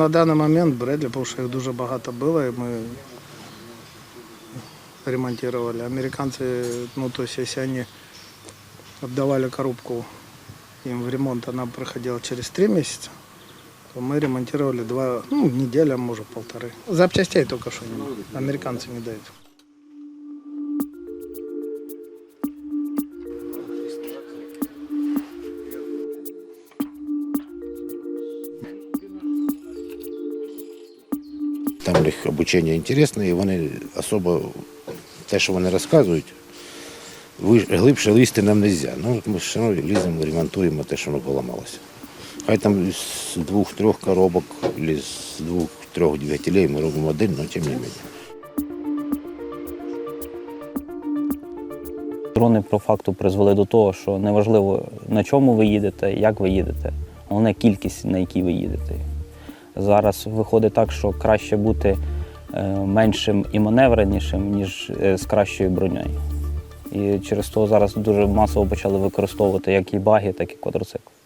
на даний момент Бредлі, тому що їх дуже багато було, і ми ремонтировали. Американці, ну, то есть, если они отдавали коробку им в ремонт, она проходила через три месяца, то мы ремонтировали два, ну, неделя, может, полторы. Запчастей только что не Американцы не дают. Там у них обучення інтересне, і вони особо те, що вони розказують, глибше лізти нам не можна. Ну, ми все одно ліземо, ремонтуємо те, що воно поламалося. Хай там з двох-трьох коробок, з двох-трьох двигателей ми робимо один, але тим не менше. Дрони по факту призвели до того, що неважливо на чому ви їдете, як ви їдете, головне кількість, на якій ви їдете. Зараз виходить так, що краще бути е, меншим і маневренішим, ніж е, з кращою бронею. І через то зараз дуже масово почали використовувати як і баги, так і квадроцикли.